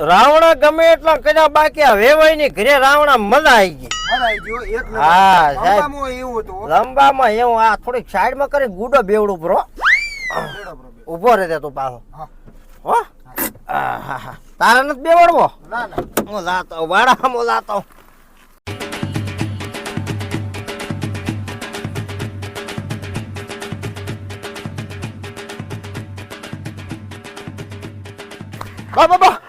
રાવણા ગમે એટલા કર્યા બાકી આ વેવાઈ ની ઘરે રાવણા મજા આવી ગઈ. હા, સાહેબ. લંબામાં એવું આ થોડીક સાઈડમાં કરી ગુડો બેવડ બરાબર. ઊભો રહે તું પાછો. હા. તારે નથી બેવડવો? હું લાતો વાડા હું લાતો બા બા.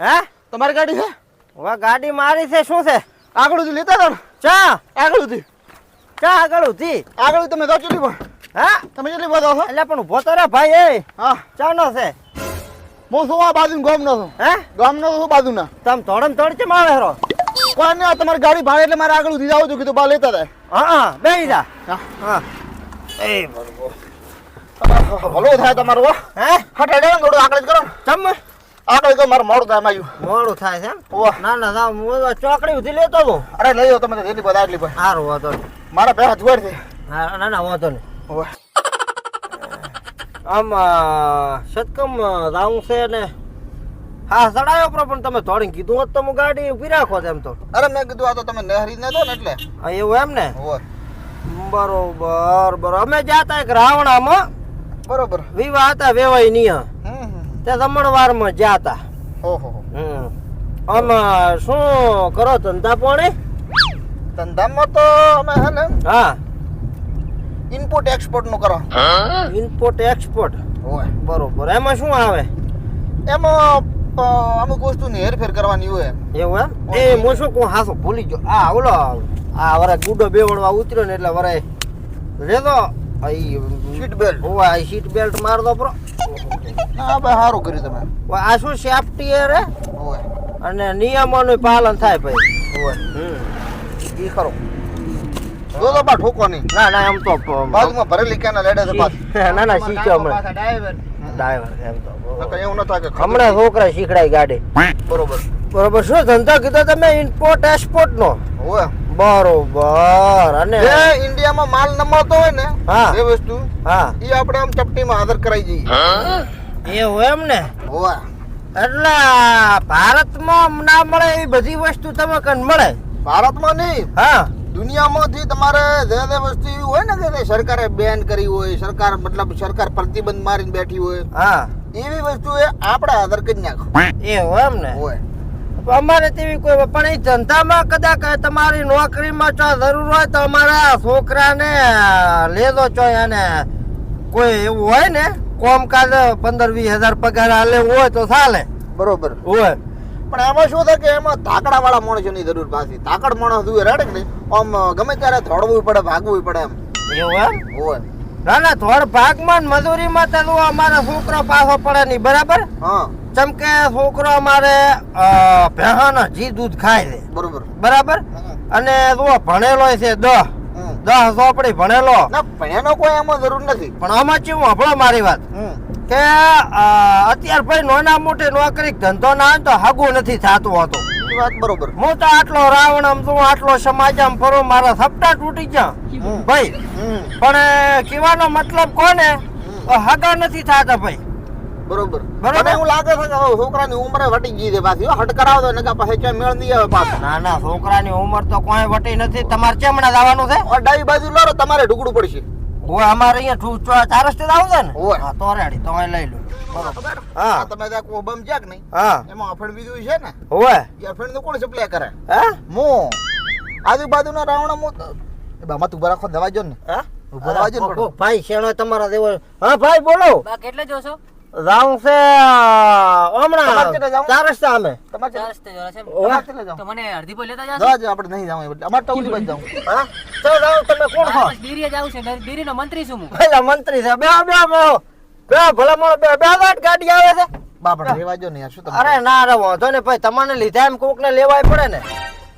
હે? તમારી ગાડી છે? હવે ગાડી મારી છે શું છે? આગળ સુધી લેતા હતા ચા? આગળ સુધી. ચા આગળ ઉધી આગળ તમે તો ચલી પણ હા? તમે ચલી બોલો છો? એટલે પણ ઊભો તો રે ભાઈ એ. હા. ચા નો છે. હું શું આ બાજુ ગામ નો છું? હે? ગામ નો શું બાજુ ના તમ થોડમ થોડ ચમ આવે હરો? કોઈ નહીં તમારી ગાડી ભાડે એટલે મારે આગળ ઉધી જાવ છું કીધું બા લેતા હતા હા હા બે જા. હા. હા. એ બરોબર ભલો થાય તમારું હે. હટાડે ને થોડું આગળ જ કરો. ચમ. આગળ તો મારું મોડું થાય માયું મોડું થાય છે ના ના ના હું ચોકડી ઉધી લેતો હતો અરે લઈ જાઓ તમે તો જેટલી બધા એટલી ભાઈ સારું વાંધો નહીં. મારા બે હાથ છે. ના ના વાંધો નહીં. આમ સતકમ રાઉન્ડ છે ને. હા સડાયો પણ પણ તમે થોડી કીધું હોત તો હું ગાડી ઊભી રાખો એમ તો. અરે મેં કીધું આ તો તમે નહેરી ને દો ને એટલે. હા, એવું એમ ને? બરોબર બરોબર. અમે જાતા એક રાવણામાં બરોબર. વિવાહ હતા વેવાય નિયા. તે જમણવારમાં જાતા ઓહો. હો. હમ. આમ શું કરો ધંધા પાણી? ધંધામાં તો અમે હે ને હા. ઇનપુટ એક્સપોર્ટનું કરો. ઇનપુટ એક્સપોર્ટ ઓય બરોબર. એમાં શું આવે? એમાં અમુક વસ્તુની હેરફેર કરવાની હોય એવું એમ? એ હું શું કહું? હાસો ભૂલી ગયો. આ ઓલો આ વરે ગુડો બેવડવા ઉતર્યો ને એટલે વરે રેતો સીટ બેલ્ટ ઓવા સીટ બેલ્ટ માર દો બ્રો હા ભાઈ સારું કર્યું તમે. આ શું સેફટી એ રે અને નિયમોનું પાલન થાય ભાઈ. હમ. એ ખરો. જો તો બા ઠોકો નહીં ના ના એમ તો બાજુમાં ભરેલી ક્યાં લેડે છે પાછ. ના ના શીખ્યો હમણાં. ડ્રાઈવર એમ તો. એવું ન કે હમણાં છોકરા શીખડાય ગાડી. બરોબર. બરોબર શું ધંધો કીધો તમે? ઇમ્પોર્ટ એક્સપોર્ટ નો? બરોબર અને જે ઇન્ડિયામાં માલ ન મળતો હોય ને હા. એ વસ્તુ હા. એ આપણે આમ ચપટીમાં હાજર કરાઈ જઈએ. એવું એમ ને? ઓય એટલે ભારતમાં ના મળે એ બધી વસ્તુ તમે કન મળે? ભારતમાં નહીં. હા. દુનિયામાંથી તમારે જે જે વસ્તુ એવી હોય ને કે સરકારે બેન કરી હોય સરકાર મતલબ સરકાર પ્રતિબંધ મારીને બેઠી હોય હા. એવી વસ્તુ એ આપણે હાજર કરી નાખો. એવું એમ ને? હોય અમારે તેવી કોઈ પણ એ ધંધામાં કદાચ તમારી નોકરીમાં જો જરૂર હોય તો અમારા છોકરાને લેજો છો અને કોઈ એવું હોય ને? કોમકાજ પંદર વીસ હજાર પગાર હાલે હોય તો ચાલે. બરોબર. હોય. પણ એમાં શું થાય કે એમાં તાકડા વાળા માણસોની જરૂર પાછી. તાકડ માણસ જોઈએ રેડે ને આમ ગમે ત્યારે થોડવું પડે ભાગવું પડે એમ. એવું એમ? હોય. ના ના થોડ ભાગમાં મજૂરીમાં તો અમારા છોકરો પાછો પડે નહીં બરાબર? હા. જેમ કે છોકરો અમારે ભેહાના જી દૂધ ખાય છે. બરોબર. બરાબર? અને જો ભણેલો છે દહ દહ ચોપડી ભણેલો. ના ભણ્યાનો કોઈ એમાં જરૂર નથી. પણ આમાં કેવું આપણો મારી વાત. કે અત્યાર ભાઈ નાના મોટી નોકરી ધંધો ના તો હગું નથી થતું હોતું. વાત બરોબર. હું તો આટલો રાવણ આમ છું આટલો સમાજ આમ ફરું મારા સપટા તૂટી ગયા. ભાઈ. પણ કહેવાનો મતલબ કોને? તો હગા નથી થતા ભાઈ. બરોબર. મને એવું લાગે છે કે છોકરાની ઉંમરે વટી ગઈ છે પાછી હો. હટ કરાવો તો નકા પછી ક્યાં મેળ નહીં આવે પાછો. ના ના છોકરાની ઉંમર તો કોઈ વટી નથી. તમારે ચેમણા જવાનું છે? ડાઈ બાજુ લો તમારે ઢુકડું પડશે. ઓય અમારે અહીંયા ઠૂ ચો ચાર રસ્તે આવું છે ને? ઓય. હા તો રેડી તો અહીં લઈ લો. બરોબર. હા. તમે ત્યાં કોઈ બમ છે નહીં? હા. એમાં અફણ બીજું છે ને? ઓય. અફણનું કોણ સપ્લાય કરે? હે? મો. આજુબાજુના રાવણા મો એ બામાં તું બરાખો દવા જો ને. હા? ઊભો જો ભાઈ શેણો તમારા દેવો હા ભાઈ બોલો. બા કેટલે જોશો? જાઉં છે હમણાં. ચાર રસ્તા અમે. તમારે ચાર રસ્તે જોરા છે તમારે ચાલે. તો મને અડધી પર લેતા જાવ જવા આપણે નહીં બદલે. અમારે તો ઓલી હા? તો જાઉં તમે કોણ છો? મારે બસ છે. ડેરી- મંત્રી છું હું. પેલા મંત્રી છે. બે બે બે. બે ભલા મો બે બે વાટ ગાડી આવે છે. બા. રેવાજો ને યાર, શું તમે અરે ના રે વાંધો ને ભાઈ તમને લીધા એમ કોક ને લેવાય પડે ને.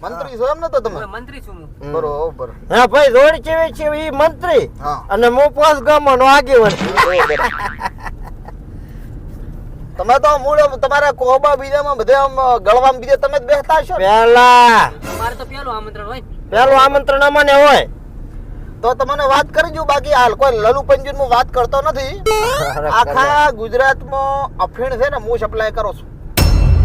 મંત્રી છો એમ ને તો તમે? મંત્રી છું હું. બરોબર હા ભાઈ જોડ ચેવી છે? ઈ મંત્રી. અને હું પોસ ગામનો આગેવાન. તમે તો મૂળ તમારા કોબા બીજામાં બધે આમ ગળવામ બીજે તમે જ બેસતા છો પહેલા મારે તો પહેલું આમંત્રણ હોય પહેલું આમંત્રણ અમને હોય. તો તમને વાત કરી જો બાકી હાલ કોઈ લલુ પંજુન હું વાત કરતો નથી. આખા ગુજરાતમાં અફીણ છે ને હું સપ્લાય કરો છું.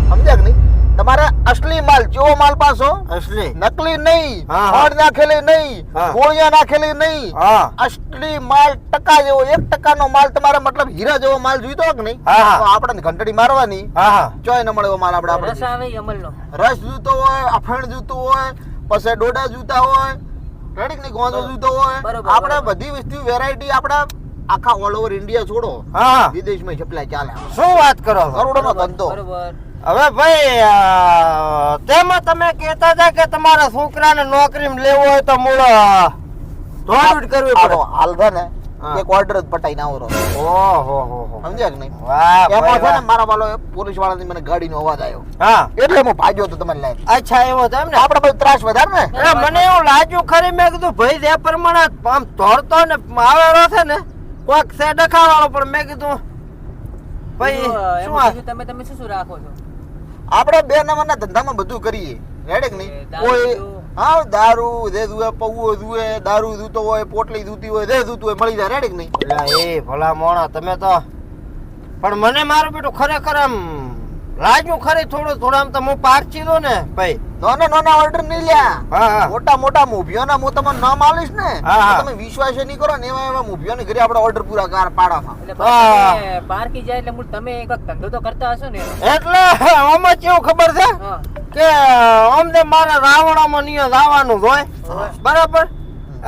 સમજ્યા કે નહીં? તમારે અસલી માલ જેવો માલ પાસો અસલી? નકલી નહીં હા. નાખેલી નહીં ગોળિયા નાખેલી નહીં. અસલી માલ ટકા જેવો એક ટકા નો માલ તમારે મતલબ હીરા જેવો માલ જોઈતો હોય કે નહીં. તો આપણે ઘંટડી મારવાની. હા હા. ચોય ન મળે એવો માલ આપણે રસ આપણે આવે અમલનો. રસ જોઈતો હોય અફણ જોઈતું હોય પછી ડોડા જૂતા હોય રેડી નહીં ગોંદો જોઈતો હોય. આપણે બધી વસ્તુ વેરાયટી આપણે આખા ઓલ ઓવર ઇન્ડિયા છોડો. વિદેશમાં સપ્લાય ચાલે. શું વાત કરો કરોડો નો ધંધો. બરોબર. હવે ભાઈ તેમાં તમે કહેતા હતા કે તમારા છોકરાને નોકરી લેવો હોય તો મૂળ દોડવીડ કરવી પડે. હાલ ને એક ઓર્ડર જ પટાઈને આવો ઓહો હો હો. સમજ્યા કે નહીં? વાહ એમાં છે ને મારા વાલો પોલીસ વાળાની મને ગાડીનો અવાજ આવ્યો હા. એટલે હું ભાગ્યો તો તમને લાઈન. અચ્છા એવો છે એમ ને? આપણે બધું ત્રાસ વધારે ને? મને એવું લાગ્યું ખરી મેં કીધું ભાઈ જે પ્રમાણે આમ તોડતો ને આવેલો છે ને કોઈક છે ડખાવાળો. પણ મેં કીધું ભાઈ શું એમાં તમે તમે શું શું રાખો છો? આપણે બે નંબરના ધંધામાં બધું કરીએ. રેડે કે નહીં? કોઈ હા દારૂ જે દુએ પૌવો દુએ દારૂ દૂતો હોય પોટલી દૂતી હોય દે દૂતું હોય મળી જાય. રેડે કે નહીં? એ ભલા મોણા તમે તો પણ મને મારો બેટો ખરેખર આમ લાગ્યું ખરી થોડું થોડા આમ તો હું પારચી દો ને. ભાઈ નાના નાના ઓર્ડર નહીં લ્યા. મોટા મોટા મૂભીઓના હું તમને નામ આલીશ ને તમે વિશ્વાસ નહીં કરો ને એવા એવા ને ઘરે આપણે ઓર્ડર પૂરા કર પાડવામાં. પારકી જાય એટલે તમે એક ધંધો તો કરતા હશો ને. એટલે આમાં કેવું ખબર છે? કે અમને મારા રાવણામાં નિયત આવવાનું હોય. બરાબર?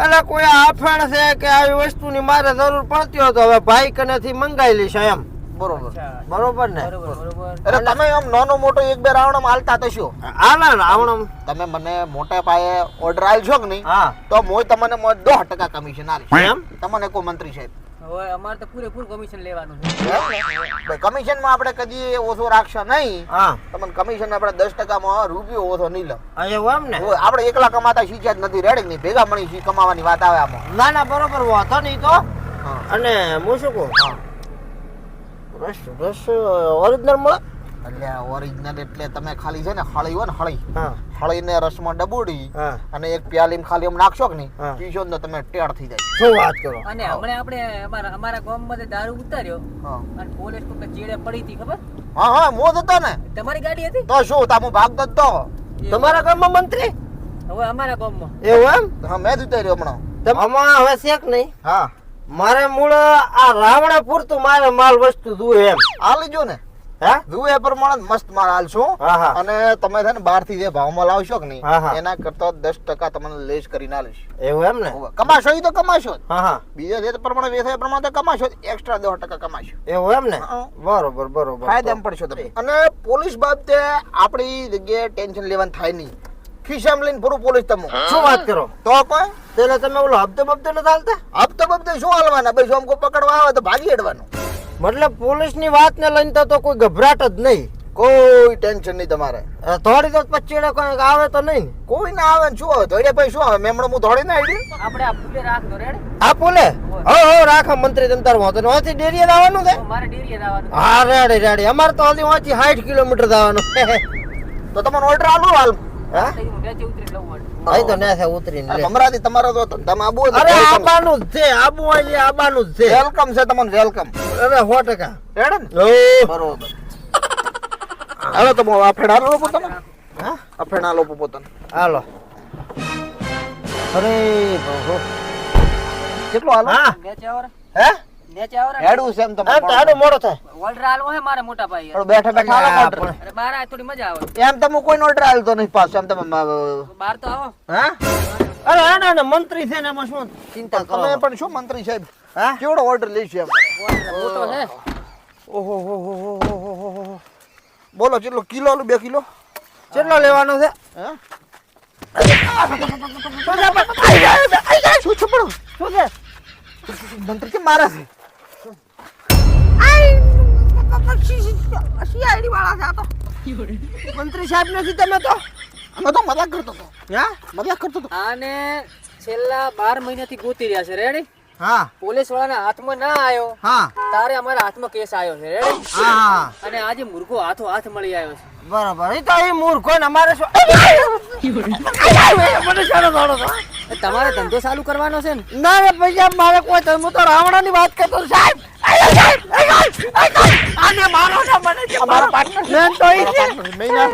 એટલે કોઈ આફણ છે કે આવી વસ્તુની મારે જરૂર પડતી હોય તો હવે ભાઈ કનેથી મંગાવી લઈશ એમ. બરોબર. બરોબર ને? બરોબર બરોબર. એટલે તમે આમ નાનો મોટો એક બે રાવણમ હાલતા થશો આલા રાવણમ તમે મને મોટા પાયે ઓર્ડર આલશો કે નહીં? તો મોય તમને મોય દોઢ ટકા કમિશન આલીશ એમ? તમને કો મંત્રી સાહેબ હવે અમારે તો પૂરેપૂરું કમિશન લેવાનું છે. કમિશનમાં આપણે કદી ઓછો રાખશો નહીં. હા. તમને કમિશન આપણે દસ ટકામાં રૂપિયો ઓછો નહીં લો. એવું એમ ને? આપણે એકલા કમાતા શીખ્યા જ નથી. રેડી નહીં? ભેગા મળી શી કમાવાની વાત આવે આમાં. ના ના બરોબર વાંધો નહીં તો. અને હું શું કહું. રસ રસ ઓરિજિનલ મળે એટલે ઓરિજિનલ એટલે તમે ખાલી છે ને હળી હોય ને હળી હા. હળીને રસમાં ડબોડી અને એક પ્યાલી ખાલી આમ નાખશો કે નહીં પીશો ને તમે ટેડ થઈ જાય શું વાત કરો? અને હમણે આપણે અમારા અમારા ગામમાં દારૂ ઉતાર્યો અને પોલીસ કોક ચીડે પડી હતી ખબર? હા હા મોજ હતો ને. તમારી ગાડી હતી? તો શું તામો હું ભાગતો તો તમારા ગામમાં મંત્રી? હવે અમારા ગામમાં. એવું એમ? હા મેં જ ઉતાર્યો હમણાં. તમ- હવે શેક નહીં? હા. મારે મૂળ આ રાવણે પૂરતું મારે માલ વસ્તુ જુએ એમ. આ લીજો ને. હે? જુએ પ્રમાણે મસ્ત માલ હાલશું હા હા અને તમે છે ને બહારથી જે ભાવમાં લાવશો કે નહીં હા, હા. એના કરતા દસ ટકા તમને લેસ કરીને આલીશ એવું એમ ને? કમાશો એ તો કમાશો બીજા જે પ્રમાણે વેચાય એ પ્રમાણે કમાશો એક્સ્ટ્રા દસ ટકા કમાશો. એવું એમ ને? બરોબર બરોબર. ફાયદામાં પડશો તમે. અને પોલીસ બાબતે આપણી જગ્યાએ ટેન્શન લેવાનું થાય નહીં. ખિસ્સામાં લઈને પૂરું પોલીસ તમે. શું વાત કરો? તો કોઈ? પેલા તમે ઓલો હપ્તે બપ્તે નથી હાલતા? હપ્તો બપ્તો શું હાલવાના? ભાઈ જો અમકો પકડવા આવે તો ભાગી હેડવાનું. મતલબ પોલીસની વાત ને લઈને તો તો કોઈ ગભરાટ જ નહીં. કોઈ ટેન્શન નહીં તમારે. થોડી તો પચીડે કોઈ આવે તો નહીં કોઈ ના આવે ને શું આવે? ધોડે ભાઈ શું આવે? મેમણો હું ધોડી ના આવી આપણે આ ફૂલે રાખતો રેડ. આ પુલે હો હો રાખ મંત્રી તંતર વાંધો નહીં. ઓથી ડેરીએ જવાનું છે? મારે ડેરીએ જવાનું. હા રેડી રેડી. અમારે તો હજી વાંચી સાઠ કિલોમીટર જવાનું. તો તમને ઓર્ડર આલું હાલ. હા? તો હું નીચે ઉતરી લઉં વળી. તો ના છે ઉતરીને લે. મમરાથી તમારો તો ધંધામાં આબુ અરે આબાનું જ છે આબુ હોય આબાનું જ છે. વેલકમ છે તમને વેલકમ. અરે સો ટકા. રેડે ને. ઓ, બરોબર. હવે તો હું અફેડા લો પોતાને હા? અફેડા લો પોતાને. હાલો. અરે. કેટલો હાલો? હા. આવો હે? નીચે આવો હેડું છે એમ એમ તો આડું મોડો થાય. ઓર્ડર આલવો હે મારા મોટા ભાઈ થોડું બેઠા બેઠા હાલો અલ્યા, અરે બહાર આય થોડી મજા આવે. એમ તમે કોઈ ઓર્ડર આલતો નહીં પાછો. એમ તમે બહાર તો આવો. હા? અરે આના ને મંત્રી છે ને એમાં શું? ચિંતા કરો. તમે પણ શું મંત્રી સાહેબ? હા? કેવડો ઓર્ડર લઈશું એમ? મોટો છે ઓહો હો હો હો હો હો હો હો. બોલો કેટલો? કિલો આલુ બે કિલો? કેટલો લેવાનો છે? હા? શું કે? શું છે? મંત્રી સાહેબ નથી તમે તો? અમે તો મજાક કરતો હતો. હા? મજાક કરતો હતો. છેલ્લા બાર મહિનાથી ગોતી રહ્યા છે. રેડી હા. પોલીસ વાળાના હાથમાં ના આવ્યો. હા. તારે અમારા હાથમાં કેસ આવ્યો છે. રેડી હા હા. અને આજે મુર્ગો હાથો હાથ મળી આવ્યો છે. બરાબર. એ તો એ મૂર્ખો ને અમારે તમારે ધંધો ચાલુ કરવાનો છે ને? ના ભાઈ ભૈયા મારે કોઈ તો હું તો રાવણાની વાત કરતો સાહેબ. આને મારો ને મને અમારો મારો. મેન તો ઈ છે મહિના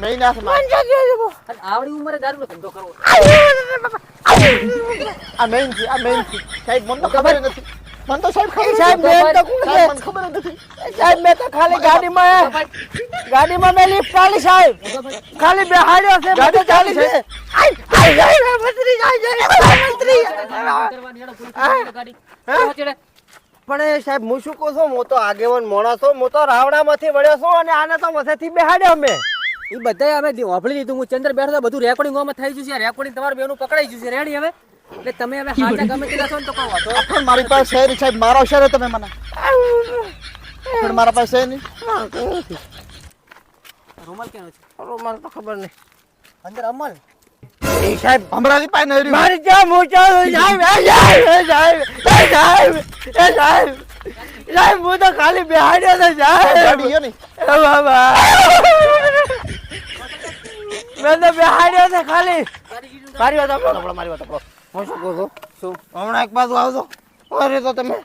મહિના મન જો જો જો. અને આવડી ઉંમરે દારૂનો ધંધો કરવો આ મેઇન છે આ મેઇન છે સાહેબ મને તો ખબર નથી મને તો સાહેબ ખબર સાહેબ નથી. તો કોણ છે ખબર નથી સાહેબ મેં તો ખાલી ગાડીમાં ગાડીમાં મેં લિફ્ટ પાડી સાહેબ ખાલી બેહાડ્યો છે ગાડી ચાલી છે મંત્રી જાય જાય મંત્રી પણ એ સાહેબ હું શું કહું છું હું તો આગેવાન મોણા છું હું તો રાવણામાંથી વળ્યો છું અને આને તો મસેથી બેહાડ્યો અમે. એ બધા અમે વાપરી લીધું. હું ચંદ્ર બેઠો બધું રેકોર્ડિંગ આમાં થઈ ગયું છે. રેકોર્ડિંગ તમારું બેનું પકડાઈ ગયું છે. રેડી હવે? એટલે તમે હવે હાચા ગમે તેલા છો ને તો કહો. તો પણ મારી પાસે નહીં સાહેબ. મારો શેર તમે મને. પણ મારા પાસે શહેર નહીં. રૂમાલ કેનો છે? રૂમાલ તો ખબર નહીં. અંદર અમલ. એ સાહેબ હમણાંથી પાસે નહીં રહ્યું. મારી ત્યાં મૂછો સાહેબ એ સાહેબ એ સાહેબ એ સાહેબ સાહેબ સાહેબ હું તો ખાલી બેહાડ્યો છે સાહેબ, સાહેબ ગાડી ગયો નહીં એ બાબા. મેં તો બેહાડ્યો ખાલી. મારી વાત. હમણાં મારી વાત સાંભળો. હું શું કહું છું? શું? હમણાં એક બાજુ આવજો. અરે તો તમે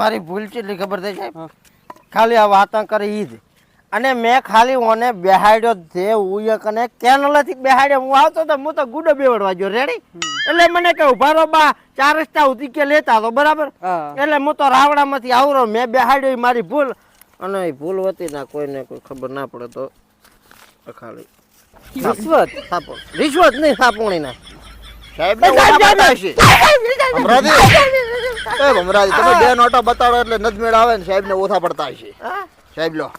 મારી ભૂલ કેટલી ખબર થઈ સાહેબ? ખાલી આ વાતા કરી જ. અને મેં ખાલી ઓને બેહાડ્યો જે છે ઉયક અને કેનલથી બેહાડ્યો હું આવતો તો હું તો ગુડો બેવડવા ગયો રેડી એટલે મને કે ઊભા રહો બા ચાર રસ્તા સુધી કે લેતા તો બરાબર એટલે હું તો રાવડામાંથી આવરો મેં બેહાડ્યો મારી ભૂલ અને એ ભૂલ હતી ના કોઈને કોઈ ખબર ના પડે તો ખાલી રિશ્વત સાપો રિશ્વત નહીં સાપોણી ના સાહેબ, તમે બે નોટો બતાડો એટલે નજમેળ આવે ને સાહેબને ઓછા પડતા હશે સાહેબ લો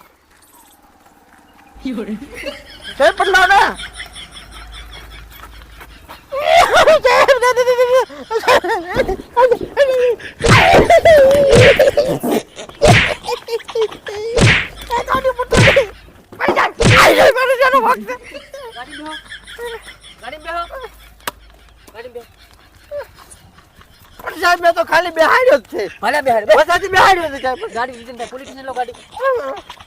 બેહો ગાડી બેહો પણ સાહેબ મેં તો ખાલી બેહાડ્યો જ છે ભલે બેહાડ્યો છે ગાડી પોલીસ સ્ટેશન લો ગાડી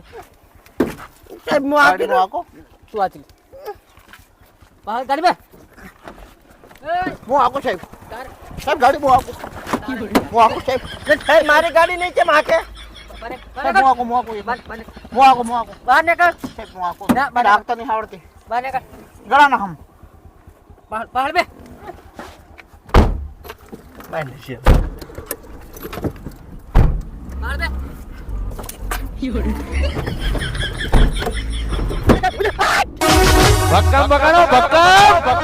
સાહેબ હું આપી ગાડીમાં આંકો. શું વાંચી બહાર ગાડી બે હું આંકો સાહેબ? સાહેબ ગાડી હું આંકો? હું આંકો સાહેબ? સાહેબ મારી ગાડી નહીં કેમ હાકે હું આંકો હું આંકો બાર બાર હું આંકો હું આંકો. બહાર નીકળ. સાહેબ હું આંકો. ના, મને આંકતા નહીં આવડતી. બહાર નીકળ. ગળા ના હમ. બહાર બહાર બે બહાર બે ભક્કમ બગાડો ભક્કમ